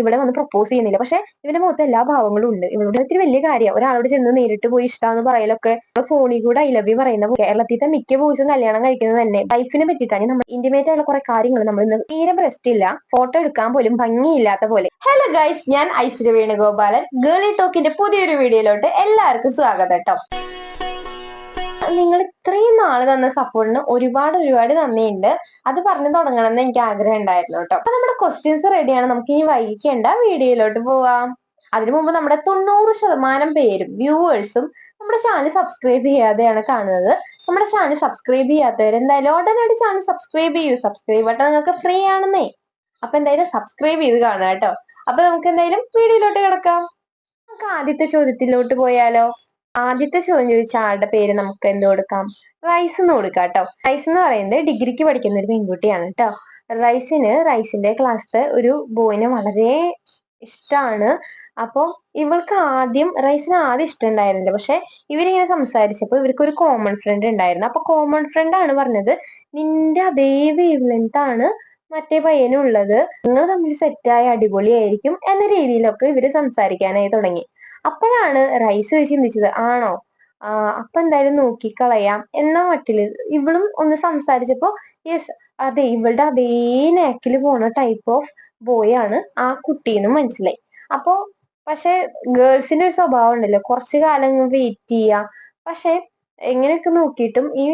ഇവിടെ വന്ന് പ്രപ്പോസ് ചെയ്യുന്നില്ല. പക്ഷെ ഇവന്റെ മുഖത്ത് എല്ലാ ഭാവങ്ങളും ഉണ്ട്. ഇവളുടെ ഒത്തിരി വലിയ കാര്യം ഒരാളോട് ചെന്ന് നേരിട്ട് പോയി ഇഷ്ടമെന്ന് പറയലൊക്കെ ഫോണിൽ കൂടെ ഐ ലവ് യു പറയുന്ന കേരളത്തിലത്തെ മിക്ക ബോയ്സും കല്യാണം കഴിക്കുന്നത് തന്നെ. ലൈഫിനെ പറ്റിയിട്ടാണ്. നമ്മൾ ഇന്റിമേറ്റ് ആയുള്ള കുറെ കാര്യങ്ങൾ നമ്മൾ ഇന്ന് തീരെ ബ്രസ്റ്റ് ഇല്ല. ഫോട്ടോ എടുക്കാൻ പോലും ഭംഗിയില്ലാത്ത പോലെ. ഹലോ ഗൈസ് ഞാൻ ഐശ്വര്യ വേണുഗോപാലൻ. ഗേളി ടോക്കിന്റെ പുതിയൊരു വീഡിയോയിലോട്ട് എല്ലാവർക്കും സ്വാഗതം കേട്ടോ നിങ്ങൾ ഇത്രയും നാൾ തന്ന സപ്പോർട്ടിന് ഒരുപാട് ഒരുപാട് നന്ദിയുണ്ട്. അത് പറഞ്ഞു തുടങ്ങണമെന്ന് എനിക്ക് ആഗ്രഹം ഉണ്ടായിരുന്നു കേട്ടോ. അപ്പൊ നമ്മുടെ ക്വസ്റ്റ്യൻസ് റെഡിയാണ് നമുക്ക് ഇനി വൈകിക്കേണ്ട വീഡിയോയിലോട്ട് പോവാം. അതിനു മുമ്പ് നമ്മുടെ തൊണ്ണൂറ് ശതമാനം പേരും വ്യൂവേഴ്സും നമ്മുടെ ചാനൽ സബ്സ്ക്രൈബ് ചെയ്യാതെയാണ് കാണുന്നത്. നമ്മുടെ ചാനൽ സബ്സ്ക്രൈബ് ചെയ്യാത്തവർ എന്തായാലും ഉടനടി ചാനൽ സബ്സ്ക്രൈബ് ചെയ്യൂ. സബ്സ്ക്രൈബ് ബട്ടൺ നിങ്ങൾക്ക് ഫ്രീ ആണെന്നേ. അപ്പൊ എന്തായാലും സബ്സ്ക്രൈബ് ചെയ്ത് കാണാം കേട്ടോ. അപ്പൊ നമുക്ക് എന്തായാലും വീഡിയോയിലോട്ട് കിടക്കാം. നമുക്ക് ആദ്യത്തെ ചോദ്യത്തിലോട്ട് പോയാലോ? ആദ്യത്തെ ചോദ്യം ചോദിച്ച ആളുടെ പേര് നമുക്ക് എന്ത് കൊടുക്കാം? റൈസ് എന്ന് കൊടുക്കാം കേട്ടോ. റൈസ് എന്ന് പറയുന്നത് ഡിഗ്രിക്ക് പഠിക്കുന്ന ഒരു പെൺകുട്ടിയാണ് കേട്ടോ. റൈസിന് റൈസിന്റെ ക്ലാസ്സിലെ ഒരു ബോയിനെ വളരെ ഇഷ്ടമാണ് അപ്പോൾ ഇവൾക്ക് ആദ്യം റൈസിന് ആദ്യം ഇഷ്ടം ഉണ്ടായിരുന്നില്ല. പക്ഷെ ഇവരിങ്ങനെ സംസാരിച്ചപ്പോൾ ഇവർക്ക് ഒരു കോമൺ ഫ്രണ്ട് ഉണ്ടായിരുന്നു. അപ്പൊ കോമൺ ഫ്രണ്ട് ആണ് പറഞ്ഞത് നിന്റെ അതേ വേവ് ലെങ്ത് ആണ് മറ്റേ പയ്യനുള്ളത്. നിങ്ങൾ തമ്മിൽ സെറ്റായ അടിപൊളിയായിരിക്കും എന്ന രീതിയിലൊക്കെ ഇവർ സംസാരിക്കാനായി തുടങ്ങി. അപ്പോഴാണ് റൈസ് ചിന്തിച്ചത് ആണോ? അപ്പൊ എന്തായാലും നോക്കിക്കളയാം. എന്ന മട്ടിൽ ഇവളും ഒന്ന് സംസാരിച്ചപ്പോ യെസ് അതെ ഇവളുടെ അതേ നാക്കിൽ പോണ ടൈപ്പ് ഓഫ് ബോയ് ആണ് ആ കുട്ടീന്ന് മനസ്സിലായി. അപ്പോ പക്ഷെ ഗേൾസിന്റെ ഒരു സ്വഭാവം ഉണ്ടല്ലോ കുറച്ചു കാലം വെയിറ്റ് ചെയ്യാ. പക്ഷെ എങ്ങനെയൊക്കെ നോക്കിയിട്ടും ഈ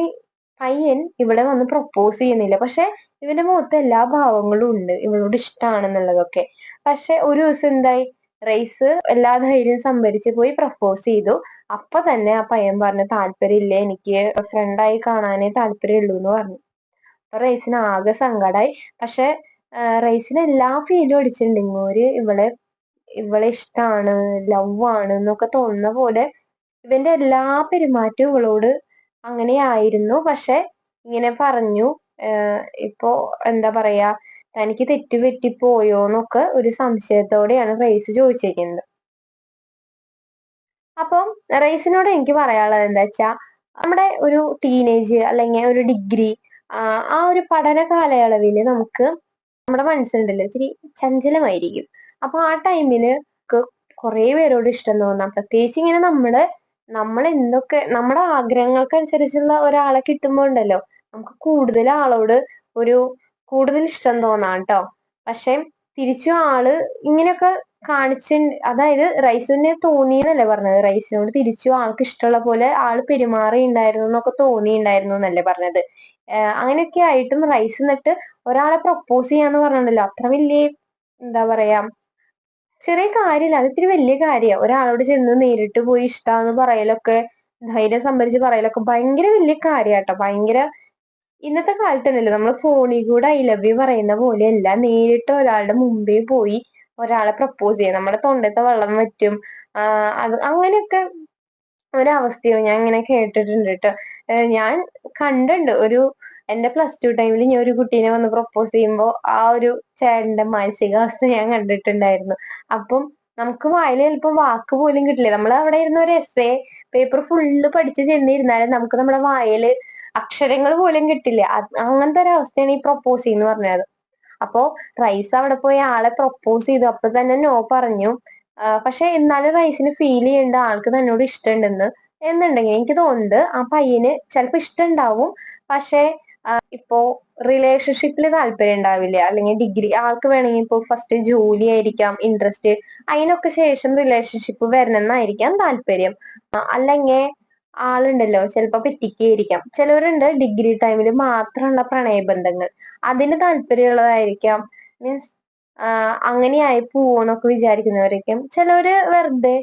പയ്യൻ ഇവിടെ വന്ന് പ്രപ്പോസ് ചെയ്യുന്നില്ല. പക്ഷെ ഇവന്റെ മുഖത്ത് എല്ലാ ഭാവങ്ങളും ഉണ്ട് ഇവളോട് ഇഷ്ടമാണെന്നുള്ളതൊക്കെ പക്ഷെ ഒരു ദിവസം എന്തായി? റൈസ് എല്ലാ ധൈര്യം സംഭരിച്ച് പോയി പ്രപ്പോസ് ചെയ്തു. അപ്പൊ തന്നെ ആ പയ്യൻ പറഞ്ഞു താല്പര്യമില്ല? എനിക്ക് ഫ്രണ്ടായി കാണാനേ താല്പര്യമുള്ളൂ എന്ന് പറഞ്ഞു. അപ്പൊ റൈസിന് ആകെ സങ്കടായി. പക്ഷെ റൈസിന് എല്ലാ ഫീലും അടിച്ചിട്ടുണ്ട്. ഇങ്ങോര് ഇവളെ ഇവളെ ഇഷ്ടാണ് ലവ് ആണ് എന്നൊക്കെ തോന്നുന്ന പോലെ ഇവന്റെ എല്ലാ പെരുമാറ്റവും ഇവളോട് അങ്ങനെയായിരുന്നു. പക്ഷെ ഇങ്ങനെ പറഞ്ഞു. ഇപ്പോ എന്താ പറയാ തനിക്ക് തെറ്റ് പറ്റിപ്പോയോന്നൊക്കെ ഒരു സംശയത്തോടെയാണ് റൈസ് ചോദിച്ചിരിക്കുന്നത് അപ്പം റൈസിനോട് എനിക്ക് പറയാനുള്ളത് എന്താ വെച്ചാ നമ്മുടെ ഒരു ടീനേജ് അല്ലെങ്കിൽ ഒരു ഡിഗ്രി ആ ഒരു പഠന കാലയളവിൽ നമുക്ക് നമ്മുടെ മനസ്സിലുണ്ടല്ലോ ഇച്ചിരി ചഞ്ചലമായിരിക്കും. അപ്പൊ ആ ടൈമിൽ കുറെ പേരോട് ഇഷ്ടം തോന്നാം. പ്രത്യേകിച്ച് ഇങ്ങനെ നമ്മൾ നമ്മൾ എന്തൊക്കെ നമ്മുടെ ആഗ്രഹങ്ങൾക്ക് അനുസരിച്ചുള്ള ഒരാളെ കിട്ടുമ്പോ ഉണ്ടല്ലോ നമുക്ക് കൂടുതൽ ആളോട് ഒരു കൂടുതൽ ഇഷ്ടം തോന്നാം കേട്ടോ പക്ഷെ തിരിച്ചു ആൾ ഇങ്ങനെയൊക്കെ കാണിച്ച് അതായത് റൈസിന് തോന്നിയെന്നല്ലേ പറഞ്ഞത്? റൈസിനോട് തിരിച്ചു ആൾക്ക് ഇഷ്ടമുള്ള പോലെ ആൾ പെരുമാറിയുണ്ടായിരുന്നു എന്നൊക്കെ തോന്നിയിട്ടുണ്ടായിരുന്നു എന്നല്ലേ പറഞ്ഞത്? അങ്ങനെയൊക്കെ ആയിട്ടും റൈസ് എന്നിട്ട് ഒരാളെ പ്രപ്പോസ് ചെയ്യാന്ന് പറഞ്ഞിട്ടുണ്ടല്ലോ. അത്ര വലിയ എന്താ പറയാ ചെറിയ കാര്യമില്ല. അത് ഇത്തിരി വലിയ കാര്യമാണ്. ഒരാളോട് ചെന്ന് നേരിട്ട് പോയി ഇഷ്ടാന്ന് പറയലൊക്കെ ധൈര്യം സംഭരിച്ച് പറയലൊക്കെ ഭയങ്കര വലിയ കാര്യാട്ടോ ഭയങ്കര ഇന്നത്തെ കാലത്തുണ്ടല്ലോ നമ്മൾ ഫോണിൽ കൂടെ ഐ ലവ് യു പറയുന്ന പോലെ അല്ല നേരിട്ട് ഒരാളുടെ മുമ്പേ പോയി ഒരാളെ പ്രപ്പോസ് ചെയ്യാം. നമ്മുടെ തൊണ്ടത്തെ വെള്ളം വറ്റും. അത് അങ്ങനെയൊക്കെ ഒരവസ്ഥയോ ഞാൻ ഇങ്ങനെ കേട്ടിട്ടുണ്ട് കേട്ടോ. ഞാൻ കണ്ടുണ്ട് ഒരു എന്റെ പ്ലസ് ടു ടൈമിൽ ഞാൻ ഒരു കുട്ടീനെ വന്ന് പ്രപ്പോസ് ചെയ്യുമ്പോൾ ആ ഒരു ചേട്ടന്റെ മാനസികാവസ്ഥ ഞാൻ കണ്ടിട്ടുണ്ടായിരുന്നു. അപ്പം നമുക്ക് വായിൽ ചിലപ്പോൾ വാക്ക് പോലും കിട്ടില്ല. നമ്മൾ അവിടെ ഇരുന്ന ഒരു എസ് എ പേപ്പർ ഫുള്ള് പഠിച്ച് ചെന്നിരുന്നാലും നമുക്ക് നമ്മുടെ വായിൽ അക്ഷരങ്ങൾ പോലും കിട്ടില്ല. അങ്ങനത്തെ ഒരു അവസ്ഥയാണ് ഈ പ്രപ്പോസ് എന്ന് പറഞ്ഞത്. അപ്പോ റൈസ് അവിടെ പോയി ആളെ പ്രൊപ്പോസ് ചെയ്തു. അപ്പൊ തന്നെ നോ പറഞ്ഞു. പക്ഷെ എന്നാലും റൈസിന് ഫീൽ ചെയ്യേണ്ട. ആൾക്ക് തന്നോട് ഇഷ്ടമുണ്ടെന്ന് എന്നുണ്ടെങ്കിൽ എനിക്ക് തോന്നുന്നുണ്ട് ആ പയ്യന് ചിലപ്പോ ഇഷ്ടമുണ്ടാവും പക്ഷെ ഇപ്പോ റിലേഷൻഷിപ്പിൽ താല്പര്യം ഉണ്ടാവില്ല. അല്ലെങ്കിൽ ഡിഗ്രി ആൾക്ക് വേണമെങ്കിൽ ഇപ്പോ ഫസ്റ്റ് ജോലി ആയിരിക്കാം ഇൻട്രസ്റ്റ് അതിനൊക്കെ ശേഷം റിലേഷൻഷിപ്പ് വരണമെന്നായിരിക്കാം താല്പര്യം. അല്ലെങ്കിൽ ആളുണ്ടല്ലോ ചിലപ്പോ പറ്റിക്കുകയായിരിക്കാം ചിലവരുണ്ട് ഡിഗ്രി ടൈമിൽ മാത്രമുള്ള പ്രണയബന്ധങ്ങൾ. അതിന് താല്പര്യമുള്ളതായിരിക്കാം മീൻസ് അങ്ങനെയായി പോവോന്നൊക്കെ വിചാരിക്കുന്നവരായിരിക്കും ചിലവര് വെറുതെ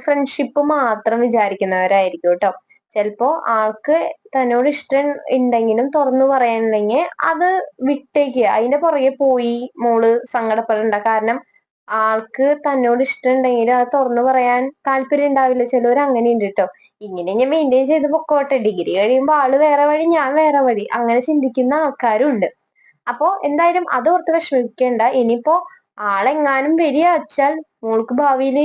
ഫ്രണ്ട്ഷിപ്പ് മാത്രം വിചാരിക്കുന്നവരായിരിക്കും കേട്ടോ ചിലപ്പോ ആൾക്ക് തന്നോട് ഇഷ്ടം ഉണ്ടെങ്കിലും തുറന്നു പറയാനുണ്ടെങ്കിൽ അത് വിട്ടേക്കുക അതിന്റെ പുറകെ പോയി മോൾ സങ്കടപ്പെടണ്ട. കാരണം ആൾക്ക് തന്നോട് ഇഷ്ടം ഉണ്ടെങ്കിലും അത് തുറന്നു പറയാൻ താല്പര്യം ഉണ്ടാവില്ല ചിലവർ അങ്ങനെ ഉണ്ട് കേട്ടോ ഇങ്ങനെ ഞാൻ മെയിന്റെയിൻ ചെയ്ത് പൊക്കോട്ടെ. ഡിഗ്രി കഴിയുമ്പോൾ ആൾ വേറെ വഴി ഞാൻ വേറെ വഴി. അങ്ങനെ ചിന്തിക്കുന്ന ആൾക്കാരും ഉണ്ട് അപ്പോ എന്തായാലും അതോർത്ത് വിഷമിക്കേണ്ട. ഇനിയിപ്പോ ആളെങ്ങാനും വരിക വെച്ചാൽ മോൾക്ക് ഭാവിയിൽ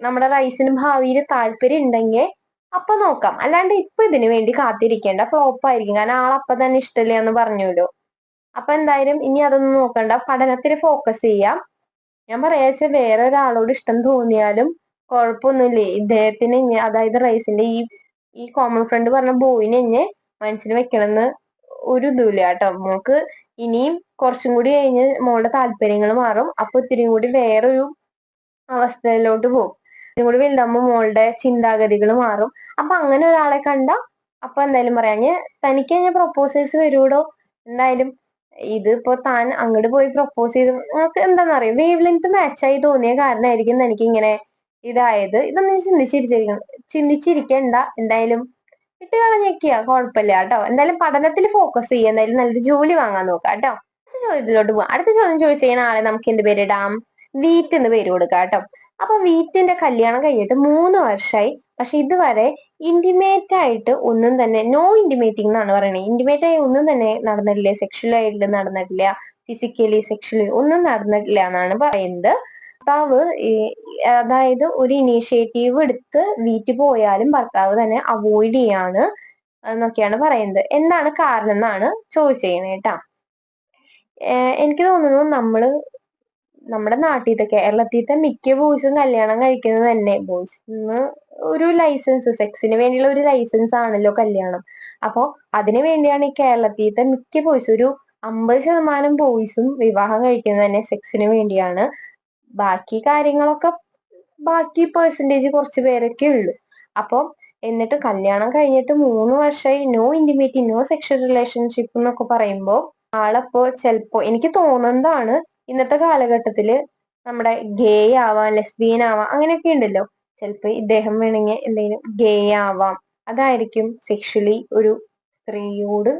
നമ്മുടെ റൈസിന് ഭാവിയിൽ താല്പര്യം ഉണ്ടെങ്കിൽ അപ്പൊ നോക്കാം. അല്ലാണ്ട് ഇപ്പൊ ഇതിനു വേണ്ടി കാത്തിരിക്കേണ്ട. ഫ്ലോപ്പ് ആയിരിക്കും. കാരണം ആളപ്പൊ തന്നെ ഇഷ്ടമില്ല എന്ന് പറഞ്ഞല്ലോ അപ്പൊ എന്തായാലും ഇനി അതൊന്നും നോക്കണ്ട. പഠനത്തിൽ ഫോക്കസ് ചെയ്യാം. ഞാൻ പറയാച്ച വേറെ ഒരാളോട് ഇഷ്ടം തോന്നിയാലും കുഴപ്പമൊന്നുമില്ലേ ഇദ്ദേഹത്തിന് അതായത് റൈസിന്റെ ഈ ഈ കോമൺ ഫ്രണ്ട് പറഞ്ഞ ബോയിനെ എന്നെ മനസ്സിൽ വെക്കണമെന്ന് ഒരു ഇതുമില്ല കേട്ടോ. മോൾക്ക് ഇനിയും കുറച്ചും കൂടി കഴിഞ്ഞ് മോളുടെ താല്പര്യങ്ങൾ മാറും. അപ്പൊ ഇത്തിരി കൂടി വേറൊരു അവസ്ഥയിലോട്ട് പോകും. ഇത്തിരി കൂടി വലുതാകുമ്പോൾ മോളുടെ ചിന്താഗതികൾ മാറും. അപ്പൊ അങ്ങനെ ഒരാളെ കണ്ട അപ്പൊ എന്തായാലും പറയാം. ഞാൻ തനിക്ക് ഞാൻ പ്രൊപ്പോസേഴ്സ് വരൂടോ എന്തായാലും ഇതിപ്പോ താൻ അങ്ങോട്ട് പോയി പ്രൊപ്പോസ് ചെയ്ത് നിങ്ങൾക്ക് എന്താണെന്നറിയാം? വേവ് ലെങ്ത് മാച്ചായി തോന്നിയ കാരണമായിരിക്കും തനിക്ക് ഇങ്ങനെ ഇതായത്. ഇതൊന്നും ചിന്തിച്ചിരിച്ചിരിക്കണം ചിന്തിച്ചിരിക്കണ്ട. എന്തായാലും ഇട്ട് കളഞ്ഞേക്കുക കുഴപ്പമില്ല കേട്ടോ. എന്തായാലും പഠനത്തിൽ ഫോക്കസ് ചെയ്യുക എന്തായാലും നല്ലൊരു ജോലി വാങ്ങാൻ നോക്കാം കേട്ടോ. അടുത്ത ചോദ്യത്തിലോട്ട് പോവാം. അടുത്ത ചോദ്യം ചോദിച്ചു കഴിഞ്ഞാൽ ആളെ നമുക്ക് എന്ത് പേരിടാം വീറ്റ് എന്ന് പേര് കൊടുക്കാം കേട്ടോ. അപ്പൊ വീറ്റിന്റെ കല്യാണം കഴിഞ്ഞിട്ട് മൂന്ന് വർഷമായി പക്ഷെ ഇതുവരെ ഇന്റിമേറ്റ് ആയിട്ട് ഒന്നും തന്നെ നോ ഇന്റിമേറ്റിംഗ് എന്നാണ് പറയുന്നത് ഇന്റിമേറ്റ് ആയി ഒന്നും തന്നെ നടന്നിട്ടില്ല. സെക്ഷൽ ആയിട്ട് നടന്നിട്ടില്ല. ഫിസിക്കലി സെക്ഷലി ഒന്നും നടന്നിട്ടില്ല എന്നാണ് പറയുന്നത്. ഭർത്താവ് അതായത് ഒരു ഇനീഷ്യേറ്റീവ് എടുത്ത് വീട്ടിൽ പോയാലും ഭർത്താവ് തന്നെ അവോയ്ഡ് ചെയ്യാണ് എന്നൊക്കെയാണ് പറയുന്നത്. എന്താണ് കാരണം എന്നാണ് ചോദിച്ചത് കേട്ടാ. എനിക്ക് തോന്നുന്നു നമ്മൾ നമ്മുടെ നാട്ടിലത്തെ കേരളത്തിലത്തെ മിക്ക ബോയ്സും കല്യാണം കഴിക്കുന്നത് തന്നെ. ബോയ്സ് ഒരു ലൈസൻസ് സെക്സിന് വേണ്ടിയുള്ള ഒരു ലൈസൻസ് ആണല്ലോ കല്യാണം. അപ്പോ അതിനു വേണ്ടിയാണ് ഈ കേരളത്തിലത്തെ മിക്ക ബോയ്സും ഒരു അമ്പത് ശതമാനം ബോയ്സും വിവാഹം കഴിക്കുന്നത് തന്നെ സെക്സിന് വേണ്ടിയാണ്. ബാക്കി കാര്യങ്ങളൊക്കെ ബാക്കി പേഴ്സന്റേജ് കുറച്ച് പേരൊക്കെ ഉള്ളു. അപ്പൊ എന്നിട്ട് കല്യാണം കഴിഞ്ഞിട്ട് മൂന്ന് വർഷമായി no intimate no sexual relationship എന്നൊക്കെ പറയുമ്പോൾ ആളപ്പോ ചിലപ്പോ എനിക്ക് തോന്നുന്നതാണ് ഇന്നത്തെ കാലഘട്ടത്തിൽ നമ്മുടെ ഗേ ആവാം ലെസ്ബിയൻ ആവാം അങ്ങനെയൊക്കെ ഉണ്ടല്ലോ. ചിലപ്പോ ഇദ്ദേഹം വേണമെങ്കിൽ എന്തെങ്കിലും ഗേ ആവാം. അതായിരിക്കും സെക്ഷലി ഒരു സ്ത്രീയോട്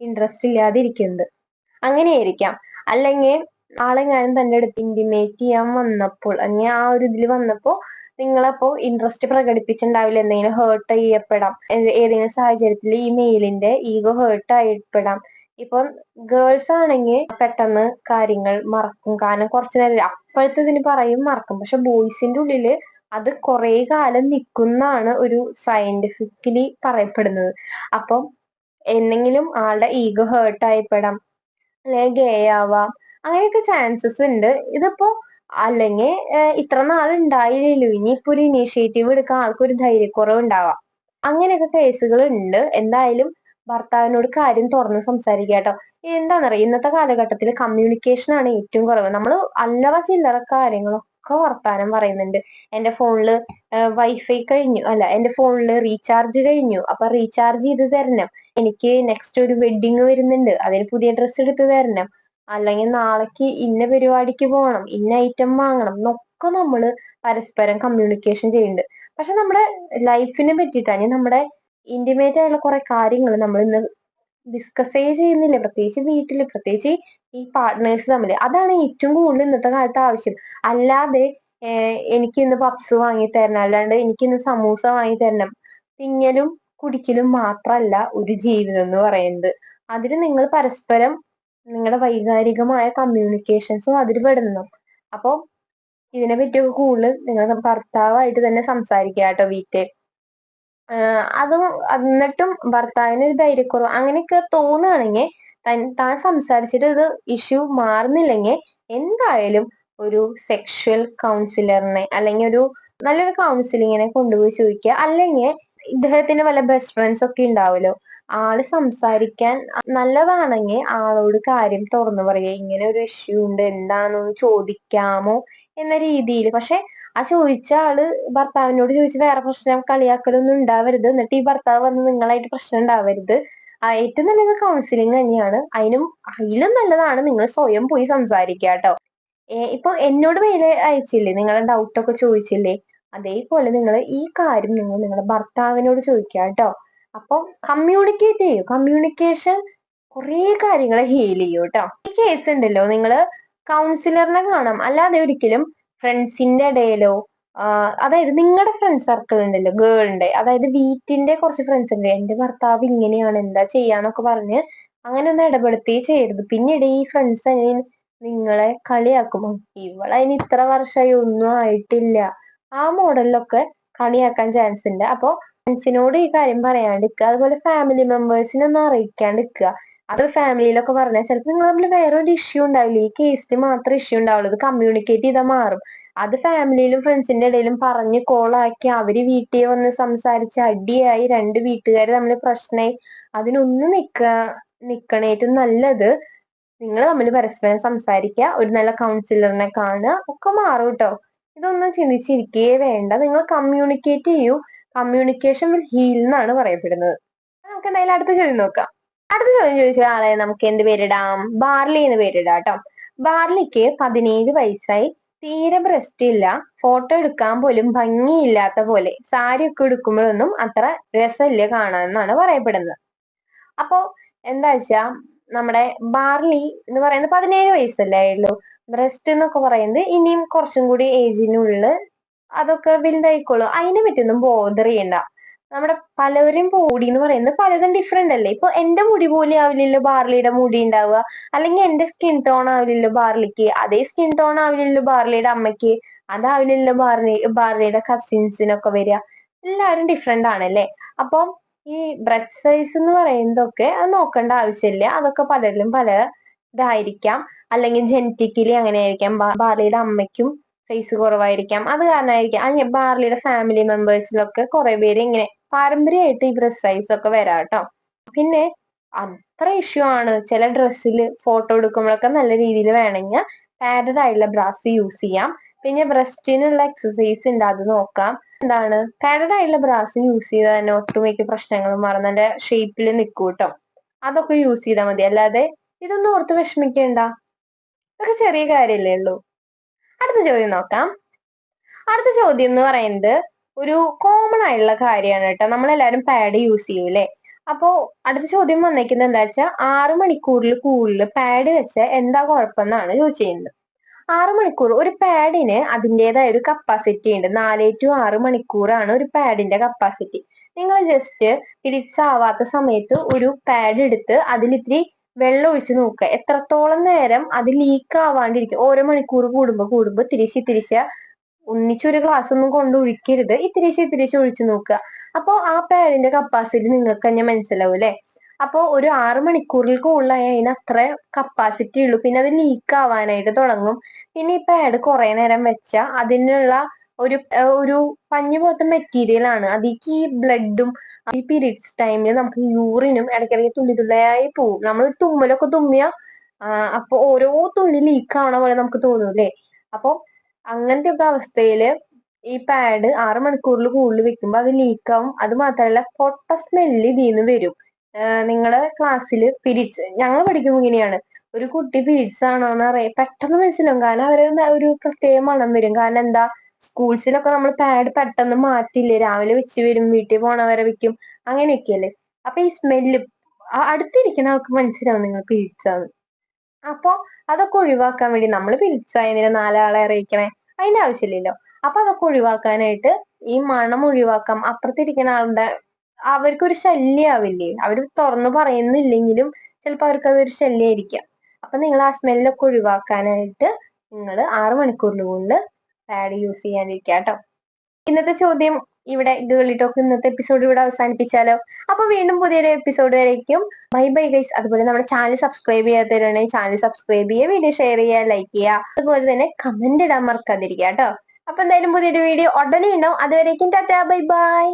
ഇൻട്രസ്റ്റ് ഇല്ലാതിരിക്കുന്നത്. അങ്ങനെയായിരിക്കാം. അല്ലെങ്കിൽ ആളെ ഞാൻ തന്റെ അടുത്ത് ഇന്റിമേറ്റ് ചെയ്യാൻ വന്നപ്പോൾ അല്ലെങ്കിൽ ആ ഒരു ഇതിൽ വന്നപ്പോ നിങ്ങളപ്പോ ഇൻട്രസ്റ്റ് പ്രകടിപ്പിച്ചിട്ടുണ്ടാവില്ല എന്തെങ്കിലും ഹേർട്ട് ചെയ്യപ്പെടാം ഏതെങ്കിലും സാഹചര്യത്തിൽ ഈ മെയിലിന്റെ ഈഗോ ഹേർട്ട് ആയിപ്പെടാം. ഇപ്പം ഗേൾസ് ആണെങ്കിൽ പെട്ടെന്ന് കാര്യങ്ങൾ മറക്കും. കാരണം കുറച്ചു നേരം അപ്പോഴത്തെ ഇതിന് പറയും മറക്കും. പക്ഷെ ബോയ്സിന്റെ ഉള്ളിൽ അത് കുറെ കാലം നിൽക്കുന്നാണ് ഒരു സയന്റിഫിക്കലി പറയപ്പെടുന്നത്. അപ്പം എന്തെങ്കിലും ആളുടെ ഈഗോ ഹേർട്ട് ആയിപ്പെടാം. അല്ലെങ്കിൽ ഗേ ആവാം. അങ്ങനെയൊക്കെ ചാൻസസ് ഉണ്ട്. ഇതിപ്പോ അല്ലെങ്കിൽ ഇത്ര നാൾ ഉണ്ടായില്ലല്ലോ ഇനിയിപ്പോ ഒരു ഇനീഷ്യേറ്റീവ് എടുക്കാൻ ആൾക്കൊരു ധൈര്യക്കുറവ് ഉണ്ടാവാം അങ്ങനെയൊക്കെ കേസുകൾ ഉണ്ട്. എന്തായാലും ഭർത്താവിനോട് കാര്യം തുറന്ന് സംസാരിക്കുക കേട്ടോ. എന്താണെന്നറിയാം ഇന്നത്തെ കാലഘട്ടത്തിൽ കമ്മ്യൂണിക്കേഷൻ ആണ് ഏറ്റവും കുറവ്. നമ്മൾ അല്ലറ ചില്ലറ കാര്യങ്ങളൊക്കെ വർത്താനം പറയുന്നുണ്ട്. എന്റെ ഫോണിൽ വൈഫൈ കഴിഞ്ഞു. അല്ല എന്റെ ഫോണിൽ റീചാർജ് കഴിഞ്ഞു. അപ്പൊ റീചാർജ് ചെയ്ത് തരണം. എനിക്ക് നെക്സ്റ്റ് ഒരു വെഡിങ് വരുന്നുണ്ട്. അതിന് പുതിയ ഡ്രസ്സ് എടുത്ത് തരണം. അല്ലെങ്കിൽ നാളേക്ക് ഇന്ന പരിപാടിക്ക് പോകണം ഇന്ന ഐറ്റം വാങ്ങണം എന്നൊക്കെ നമ്മൾ പരസ്പരം കമ്മ്യൂണിക്കേഷൻ ചെയ്യുന്നുണ്ട്. പക്ഷെ നമ്മുടെ ലൈഫിനെ പറ്റിയിട്ടാണ് നമ്മുടെ ഇന്റിമേറ്റ് ആയിട്ടുള്ള കുറെ കാര്യങ്ങൾ നമ്മൾ ഇന്ന് ഡിസ്കസേ ചെയ്യുന്നില്ല? പ്രത്യേകിച്ച് വീട്ടിൽ പ്രത്യേകിച്ച് ഈ പാർട്ട്നേഴ്സ് തമ്മിൽ അതാണ് ഏറ്റവും കൂടുതൽ ഇന്നത്തെ കാലത്ത് ആവശ്യം. അല്ലാതെ എനിക്ക് ഇന്ന് പപ്സ് വാങ്ങി തരണം. അല്ലാണ്ട് എനിക്ക് ഇന്ന് സമൂസ വാങ്ങി തരണം. തിന്നലും കുടിക്കലും മാത്രമല്ല ഒരു ജീവിതം എന്ന് പറയുന്നത്. അതിന് നിങ്ങൾ പരസ്പരം നിങ്ങളുടെ വൈകാരികമായ കമ്മ്യൂണിക്കേഷൻസും അതിൽ പെടുന്നു. അപ്പോൾ ഇതിനെ പറ്റിയൊക്കെ കൂടുതൽ നിങ്ങൾ ഭർത്താവായിട്ട് തന്നെ സംസാരിക്കുക കേട്ടോ വീട്ടിൽ അത് എന്നിട്ടും ഭർത്താവിന് ഒരു ധൈര്യക്കുറവ്. അങ്ങനെയൊക്കെ തോന്നുകയാണെങ്കിൽ താൻ സംസാരിച്ചിട്ട് ഇത് ഇഷ്യൂ മാറുന്നില്ലെങ്കിൽ എന്തായാലും ഒരു സെക്ഷൽ കൗൺസിലറിനെ അല്ലെങ്കിൽ ഒരു നല്ലൊരു കൗൺസിലിങ്ങിനെ കൊണ്ടുപോയി ചോദിക്കുക. അല്ലെങ്കിൽ ഇദ്ദേഹത്തിന് വല്ല ബെസ്റ്റ് ഫ്രണ്ട്സ് ഒക്കെ ഉണ്ടാവുമല്ലോ ആൾ സംസാരിക്കാൻ നല്ലതാണെങ്കിൽ ആളോട് കാര്യം തുറന്നു പറയുക ഇങ്ങനെ ഒരു ഇഷ്യൂ ഉണ്ട് എന്താണെന്ന് ചോദിക്കാമോ എന്ന രീതിയിൽ. പക്ഷെ ആ ചോദിച്ച ആൾ ഭർത്താവിനോട് ചോദിച്ച് വേറെ പ്രശ്നം കളിയാക്കലൊന്നും ഉണ്ടാവരുത്. എന്നിട്ട് ഈ ഭർത്താവ് വന്ന് നിങ്ങളായിട്ട് പ്രശ്നം ഉണ്ടാവരുത്. ഏറ്റവും നല്ലത് കൗൺസിലിംഗ് തന്നെയാണ്. അതിനും അതിലും നല്ലതാണ് നിങ്ങൾ സ്വയം പോയി സംസാരിക്കുക കേട്ടോ ഇപ്പൊ എന്നോട് മെയിൽ അയച്ചില്ലേ? നിങ്ങളെ ഡൗട്ടൊക്കെ ചോദിച്ചില്ലേ? അതേപോലെ നിങ്ങൾ ഈ കാര്യം നിങ്ങൾ നിങ്ങളുടെ ഭർത്താവിനോട് ചോദിക്കുക കേട്ടോ അപ്പൊ കമ്മ്യൂണിക്കേറ്റ് ചെയ്യൂ. കമ്മ്യൂണിക്കേഷൻ കുറേ കാര്യങ്ങളെ ഹീൽ ചെയ്യൂ കേട്ടോ ഈ കേസ് ഉണ്ടല്ലോ നിങ്ങൾ കൗൺസിലറിനെ കാണാം. അല്ലാതെ ഒരിക്കലും ഫ്രണ്ട്സിന്റെ ഇടയിലോ അതായത് നിങ്ങളുടെ ഫ്രണ്ട് സർക്കിൾ ഉണ്ടല്ലോ ഗേളിന്റെ അതായത് വീട്ടിന്റെ കുറച്ച് ഫ്രണ്ട്സ് ഉണ്ട്. എന്റെ ഭർത്താവ് ഇങ്ങനെയാണ് എന്താ ചെയ്യാന്നൊക്കെ പറഞ്ഞ് അങ്ങനെ ഒന്നും ഇടപെടുത്തി ചെയ്യരുത്. പിന്നീട് ഈ ഫ്രണ്ട്സ് നിങ്ങളെ കളിയാക്കുമോ ഇവളതിന് ഇത്ര വർഷമായി ഒന്നും ആയിട്ടില്ല. ആ മോഡലിലൊക്കെ കളിയാക്കാൻ ചാൻസ് ഉണ്ട്. അപ്പോ ഫ്രണ്ട്സിനോട് ഈ കാര്യം പറയാണ്ടിരിക്കുക. അതുപോലെ ഫാമിലി മെമ്പേഴ്സിനെ ഒന്നും അറിയിക്കാണ്ടിരിക്കുക. അത് ഫാമിലിയിലൊക്കെ പറഞ്ഞാൽ ചിലപ്പോൾ നിങ്ങൾ തമ്മിൽ വേറെ ഒരു ഇഷ്യൂ ഉണ്ടാവില്ല? ഈ കേസിൽ മാത്രം ഇഷ്യൂ ഉണ്ടാവുള്ളൂ. ഇത് കമ്മ്യൂണിക്കേറ്റ് ചെയ്താൽ മാറും. അത് ഫാമിലിയിലും ഫ്രണ്ട്സിന്റെ ഇടയിലും പറഞ്ഞ് കോളാക്കി അവർ വീട്ടിൽ വന്ന് സംസാരിച്ച് അടിയായി രണ്ട് വീട്ടുകാർ തമ്മിൽ പ്രശ്നമായി അതിനൊന്നും നിക്ക നിക്കണ ഏറ്റവും നല്ലത് നിങ്ങൾ തമ്മിൽ പരസ്പരം സംസാരിക്കുക. ഒരു നല്ല കൗൺസിലറിനെ കാണുക. ഒക്കെ മാറും കേട്ടോ ഇതൊന്നും ചിന്തിച്ചിരിക്കേ വേണ്ട. നിങ്ങൾ കമ്മ്യൂണിക്കേറ്റ് ചെയ്യൂ. കമ്മ്യൂണിക്കേഷൻ വിൽ ഹീൽ എന്നാണ് പറയപ്പെടുന്നത്. നമുക്ക് എന്തായാലും അടുത്ത ചോദ്യം നോക്കാം. അടുത്ത ചോദ്യം ചോദിച്ച ആളെ നമുക്ക് എന്ത് പേരിടാം? ബാർലി എന്ന് പേരിടാം കേട്ടോ. ബാർലിക്ക് പതിനേഴ് വയസ്സായി. തീരെ ബ്രസ്റ്റ് ഇല്ല. ഫോട്ടോ എടുക്കാൻ പോലും ഭംഗിയില്ലാത്ത പോലെ സാരി ഒക്കെ എടുക്കുമ്പോഴൊന്നും അത്ര രസമില്ല കാണാമെന്നാണ് പറയപ്പെടുന്നത്. അപ്പോ എന്താ വെച്ചാ നമ്മുടെ ബാർലി എന്ന് പറയുന്നത് പതിനേഴ് വയസ്സല്ലേ ഉള്ളൂ ബ്രസ്റ്റ് എന്നൊക്കെ പറയുന്നത് ഇനിയും കുറച്ചും കൂടി ഏജിനുള്ളിൽ അതൊക്കെ വലുതായിക്കോളൂ. അതിനെ പറ്റിയൊന്നും ബോധർ ചെയ്യണ്ട. നമ്മുടെ പലവരും പൊടി എന്ന് പറയുന്നത് പലതും ഡിഫറെന്റ് അല്ലേ? ഇപ്പൊ എന്റെ മുടി പോലെ ആവില്ലല്ലോ ബാർലിയുടെ മുടി ഉണ്ടാവുക അല്ലെങ്കിൽ എന്റെ സ്കിൻ ടോൺ ആവില്ലല്ലോ ബാർലിക്ക്. അതേ സ്കിൻ ടോൺ ആവില്ലല്ലോ ബാർലിയുടെ അമ്മയ്ക്ക്. അതാവില്ലല്ലോ ബാർലി ബാർലിയുടെ കസിൻസിനൊക്കെ വരിക. എല്ലാവരും ഡിഫറെന്റ് ആണല്ലേ അപ്പം ഈ ബ്രെഡ് സൈസ് എന്ന് പറയുന്നതൊക്കെ അത് നോക്കേണ്ട ആവശ്യമില്ല. അതൊക്കെ പലരിലും പല ഇതായിരിക്കാം. അല്ലെങ്കിൽ ജനറ്റിക്കലി അങ്ങനെ ആയിരിക്കാം. ബാർലിയുടെ അമ്മയ്ക്കും സൈസ് കുറവായിരിക്കാം. അത് കാരണമായിരിക്കാം ബാർലിയുടെ ഫാമിലി മെമ്പേഴ്സിലൊക്കെ കുറെ പേര് ഇങ്ങനെ പാരമ്പര്യമായിട്ട് ഈ ഡ്രസ് സൈസ് ഒക്കെ വരാം കേട്ടോ പിന്നെ അത്ര ഇഷ്യൂ ആണ്. ചില ഡ്രസ്സിൽ ഫോട്ടോ എടുക്കുമ്പോഴൊക്കെ നല്ല രീതിയിൽ വേണമെങ്കിൽ പാഡഡ് ആയിട്ടുള്ള ബ്രാസ് യൂസ് ചെയ്യാം. പിന്നെ ബ്രസ്റ്റിനുള്ള എക്സസൈസ് ഉണ്ട് അത് നോക്കാം. എന്താണ്? പാഡഡ് ആയിട്ടുള്ള ബ്രാസ് യൂസ് ചെയ്താൽ തന്നെ ഒട്ടുമിക്ക പ്രശ്നങ്ങളും മറന്നതിന്റെ ഷേപ്പിൽ നിൽക്കും കേട്ടോ അതൊക്കെ യൂസ് ചെയ്താൽ മതി. അല്ലാതെ ഇതൊന്നും ഓർത്ത് വിഷമിക്കേണ്ട. ഇതൊക്കെ ചെറിയ കാര്യമല്ലേ ഉള്ളൂ. അടുത്ത ചോദ്യം നോക്കാം. അടുത്ത ചോദ്യം എന്ന് പറയുന്നത് ഒരു കോമൺ ആയിട്ടുള്ള കാര്യമാണ് കേട്ടോ. നമ്മളെല്ലാരും പാഡ് യൂസ് ചെയ്യൂലേ അപ്പോ അടുത്ത ചോദ്യം വന്നേക്കുന്നത് എന്താ വെച്ചാൽ ആറു മണിക്കൂറിൽ കൂടുതൽ പാഡ് വെച്ച എന്താ കുഴപ്പമെന്നാണ് ചോദിച്ചിരുന്നത് ആറു മണിക്കൂർ ഒരു പാഡിന് അതിന്റെതായ ഒരു കപ്പാസിറ്റി ഉണ്ട്. നാല് ടു ആറ് മണിക്കൂറാണ് ഒരു പാഡിന്റെ കപ്പാസിറ്റി നിങ്ങൾ ജസ്റ്റ് തിരിച്ചാവാത്ത സമയത്ത് ഒരു പാഡ് എടുത്ത് അതിൽ ഇത്തിരി വെള്ളം ഒഴിച്ച് നോക്കുക. എത്രത്തോളം നേരം അത് ലീക്ക് ആവാണ്ടിരിക്കും ഓരോ മണിക്കൂർ കൂടുമ്പോ കൂടുമ്പോൾ തിരിച്ച് തിരിച്ച് ഒന്നിച്ചൊരു ഗ്ലാസ് ഒന്നും കൊണ്ട് ഒഴിക്കരുത്. ഇത്തിരിച്ച് ഇത്തിരിച്ച് ഒഴിച്ചു നോക്കുക. അപ്പോൾ ആ പാഡിന്റെ കപ്പാസിറ്റി നിങ്ങൾക്ക് തന്നെ മനസ്സിലാവും അല്ലെ? അപ്പോൾ ഒരു ആറ് മണിക്കൂറിൽ കൂടുതലായി അതിന് അത്ര കപ്പാസിറ്റി ഉള്ളൂ. പിന്നെ അത് ലീക്ക് ആവാനായിട്ട് തുടങ്ങും. പിന്നെ ഈ പാഡ് കുറെ നേരം വെച്ചാൽ അതിനുള്ള ഒരു ഒരു പഞ്ഞു പോലത്തെ മെറ്റീരിയൽ ആണ്. അതിക്ക് ഈ ബ്ലഡും ഈ പീരീഡ്സ് ടൈമിൽ നമുക്ക് യൂറിനും ഇടയ്ക്കിടയ്ക്ക് തുള്ളി തുള്ളിയായി പോവും നമ്മൾ തുമ്മലൊക്കെ തുമ്മിയ അപ്പൊ ഓരോ തുള്ളി ലീക്ക് ആവണ പോലെ നമുക്ക് തോന്നും അല്ലേ? അപ്പൊ അങ്ങനത്തെ ഒക്കെ അവസ്ഥയിൽ ഈ പാഡ് ആറ് മണിക്കൂറിൽ കൂടുതൽ വെക്കുമ്പോൾ അത് ലീക്ക് ആവും. അത് മാത്രമല്ല പൊട്ട സ്മെല്ല് ഇതിന്ന് വരും. നിങ്ങളെ ക്ലാസ്സിൽ പിരിച്ച് ഞങ്ങൾ പഠിക്കുമ്പോൾ ഇങ്ങനെയാണ്. ഒരു കുട്ടി പിരിച്ചാണോന്ന് അറിയാം. പെട്ടെന്ന് മനസ്സിലാവും. കാരണം അവർ ഒരു പ്രത്യേക മണം വരും. കാരണം എന്താ? സ്കൂൾസിലൊക്കെ നമ്മൾ പാഡ് പെട്ടെന്ന് മാറ്റില്ലേ? രാവിലെ വെച്ച് വരും വീട്ടിൽ പോണവരെ വെക്കും അങ്ങനെയൊക്കെയല്ലേ? അപ്പൊ ഈ സ്മെല്ല് അടുത്തിരിക്കുന്ന ആൾക്ക് മനസ്സിലാവും നിങ്ങൾ പിരിച്ചാന്ന് അപ്പൊ അതൊക്കെ ഒഴിവാക്കാൻ വേണ്ടി നമ്മൾ പിരിച്ചായതിന് നാലാളെ അറിയിക്കണേ അതിന്റെ ആവശ്യമില്ലല്ലോ. അപ്പൊ അതൊക്കെ ഒഴിവാക്കാനായിട്ട് ഈ മണം ഒഴിവാക്കാം അപ്പുറത്തിരിക്കുന്ന ആളുടെ അവർക്കൊരു ശല്യാവില്ലേ? അവർ തുറന്നു പറയുന്നില്ലെങ്കിലും ചിലപ്പോൾ അവർക്ക് അതൊരു ശല്യമായിരിക്കാം അപ്പൊ നിങ്ങൾ ആ സ്മെല്ലൊക്കെ ഒഴിവാക്കാനായിട്ട് നിങ്ങൾ ആറു മണിക്കൂറിന് മുകളിൽ പാഡ് യൂസ് ചെയ്യാനിരിക്കുക കേട്ടോ ഇന്നത്തെ ചോദ്യം ഇവിടെ ഗേളി ടോക്ക് ഇന്നത്തെ എപ്പിസോഡ് ഇവിടെ അവസാനിപ്പിച്ചാലോ? അപ്പൊ വീണ്ടും പുതിയൊരു എപ്പിസോഡ് വരേക്കും. ബൈ ബൈ ഗൈസ് അതുപോലെ നമ്മുടെ ചാനൽ സബ്സ്ക്രൈബ് ചെയ്യാത്തവരാണെങ്കിൽ ചാനൽ സബ്സ്ക്രൈബ് ചെയ്യുക വീഡിയോ ഷെയർ ചെയ്യുക ലൈക്ക് ചെയ്യുക. അതുപോലെ തന്നെ കമന്റ് ഇടാൻ മറക്കാതിരിക്കുക കേട്ടോ. അപ്പൊ എന്തായാലും പുതിയൊരു വീഡിയോ ഉടനെ ഉണ്ടാവും. അതുവരേക്കും tata. Bye bye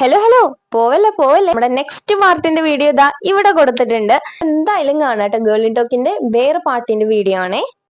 hello hello പോവല്ലേ പോവല്ലേ. നമ്മുടെ നെക്സ്റ്റ് പാർട്ടിന്റെ വീഡിയോ ഇതാ ഇവിടെ കൊടുത്തിട്ടുണ്ട്. എന്തായാലും കാണാട്ടെ ഗേളി ടോക്കിന്റെ വേറെ പാർട്ടിന്റെ വീഡിയോ ആണേ.